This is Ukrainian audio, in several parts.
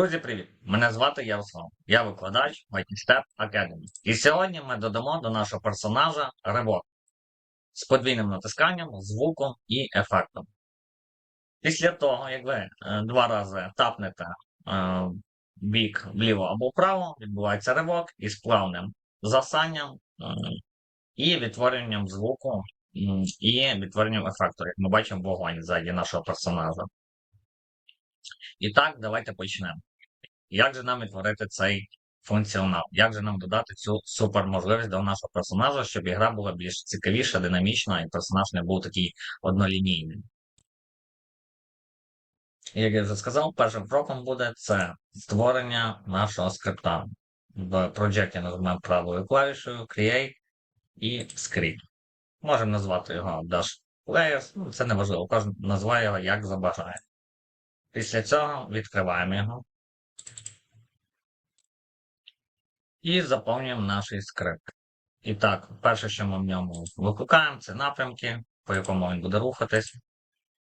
Друзі, привіт! Мене звати Ярослав. Я викладач в Step Academy. І сьогодні ми додамо до нашого персонажа ривок з подвійним натисканням, звуком і ефектом. Після того, як ви е, два рази тапнете е, бік вліво або вправо, відбувається ривок із плавним засанням е, і відтворенням звуку і відтворенням ефекту, як ми бачимо вогонь ззаді нашого персонажа. І так, давайте почнемо. Як же нам відтворити цей функціонал? Як же нам додати цю суперможливість до нашого персонажа, щоб ігра була більш цікавіша, динамічна, і персонаж не був такий однолінійний? Як я вже сказав, першим кроком буде це створення нашого скрипта. В проєкті нажмемо правою клавішою Create і Script. Можемо назвати його Dash Players, ну, це не важливо, кожен називає його як забажає. Після цього відкриваємо його. І заповнюємо наш скрипт. І так, перше, що ми в ньому викликаємо, це напрямки, по якому він буде рухатись,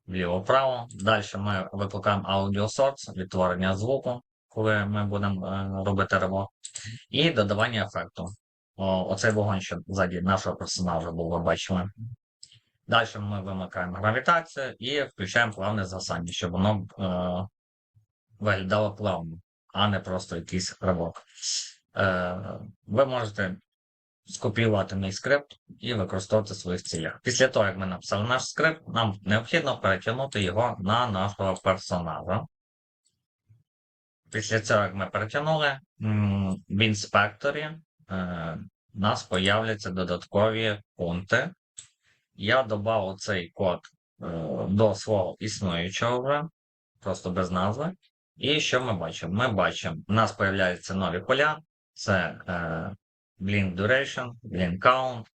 вліво-вправо. Далі ми викликаємо Audio Source, відтворення звуку, коли ми будемо е, робити ривок, і додавання ефекту. Оцей вогонь, що ззаді нашого персонажа був, ви бачили. Далі ми вимикаємо гравітацію і включаємо плавне згасання, щоб воно е, виглядало плавно, а не просто якийсь ривок. Е, ви можете скопіювати мій скрипт і використовувати в своїх цілях. Після того, як ми написали наш скрипт, нам необхідно перетягнути його на нашого персонажа. Після цього, як ми перетягнули, в інспекторі е, у нас появляться додаткові пункти. Я додав цей код е, до свого існуючого вже, просто без назви. І що ми бачимо? Ми бачимо, у нас з'являються нові поля, це е, blink duration, blink count,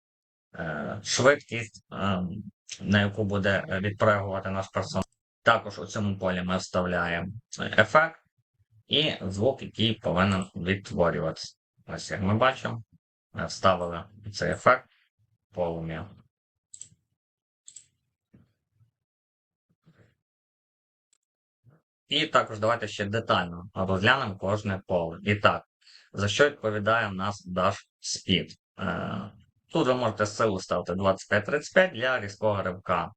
е, швидкість, е, на яку буде відпригувати наш персонаж. Також у цьому полі ми вставляємо ефект і звук, який повинен відтворюватися. Ось як ми бачимо, ми вставили цей ефект полум'я. І також давайте ще детально розглянемо кожне поле. І так, за що відповідає в нас Dash Speed. Е, тут ви можете силу ставити 25-35 для різкого ривка,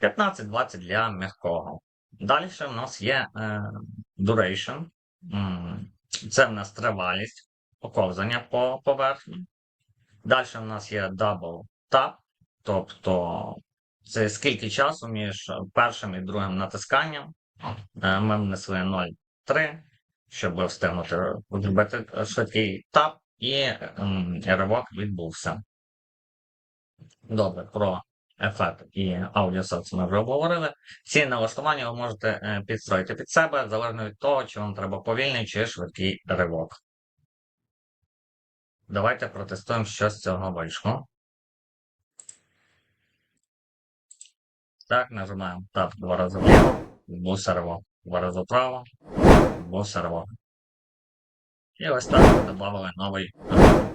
15-20 для м'якого. Далі в нас є е, Duration. Це в нас тривалість поковзання по поверхні. Далі в нас є Double Tap, тобто це скільки часу між першим і другим натисканням. Е, ми внесли 0,3 щоб встигнути зробити швидкий тап і ривок відбувся. Добре, про ефект і аудіосоц ми вже обговорили. Ці налаштування ви можете е, підстроїти під себе, залежно від того, чи вам треба повільний чи швидкий ривок. Давайте протестуємо, що з цього вийшло. Так, нажимаємо тап два рази вліво, ривок. Два рази вправо, сервер. І ось так ми додали новий,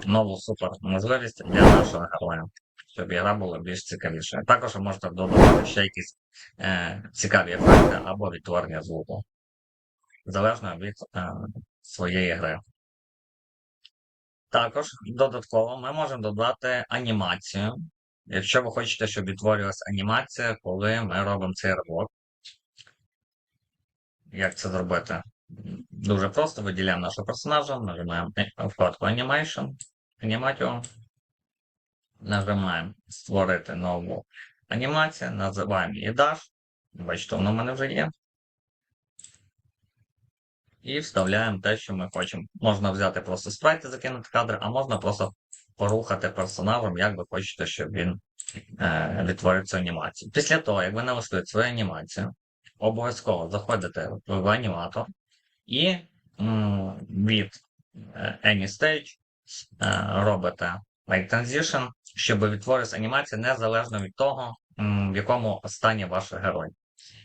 нову супер можливість для нашого героя, щоб гра була більш цікавішою. Також ви можете додати ще якісь е, цікаві ефекти або відтворення звуку, залежно від е, своєї гри. Також додатково ми можемо додати анімацію. Якщо ви хочете, щоб відтворювалася анімація, коли ми робимо цей ривок. Як це зробити? Дуже просто виділяємо нашого персонажа, нажимаємо вкладку Animation, Animation, нажимаємо Створити нову анімацію, називаємо її Dash. Бачите, воно в мене вже є. І вставляємо те, що ми хочемо. Можна взяти просто спрайти, закинути кадр, а можна просто порухати персонажем, як ви хочете, щоб він е, відтворив цю анімацію. Після того, як ви налаштуєте свою анімацію, обов'язково заходите в аніматор і від е, Any Stage е, робите Make Transition, щоб відтворилась анімація незалежно від того, в якому стані ваш герой.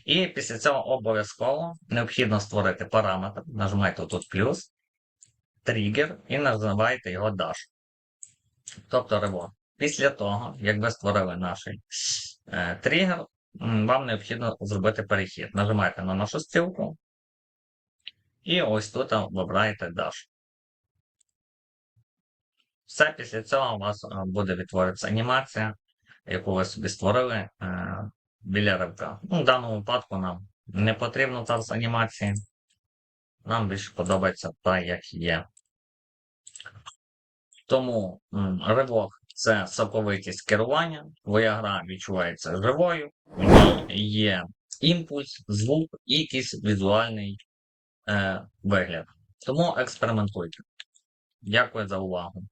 І після цього обов'язково необхідно створити параметр. Нажимаєте тут плюс, тригер і називаєте його Dash. Тобто ривок. Після того, як ви створили наш е, тригер, вам необхідно зробити перехід. Нажимаєте на нашу стрілку І ось тут вибираєте Dash. Все після цього у вас е, буде відтворитися анімація, яку ви собі створили е, біля ривка. Ну, в даному випадку нам не потрібно зараз анімації. Нам більше подобається та, як є. Тому ривок це соковитість керування, твоя гра відчувається живою, в ній є імпульс, звук і якийсь візуальний е, вигляд. Тому експериментуйте. Дякую за увагу.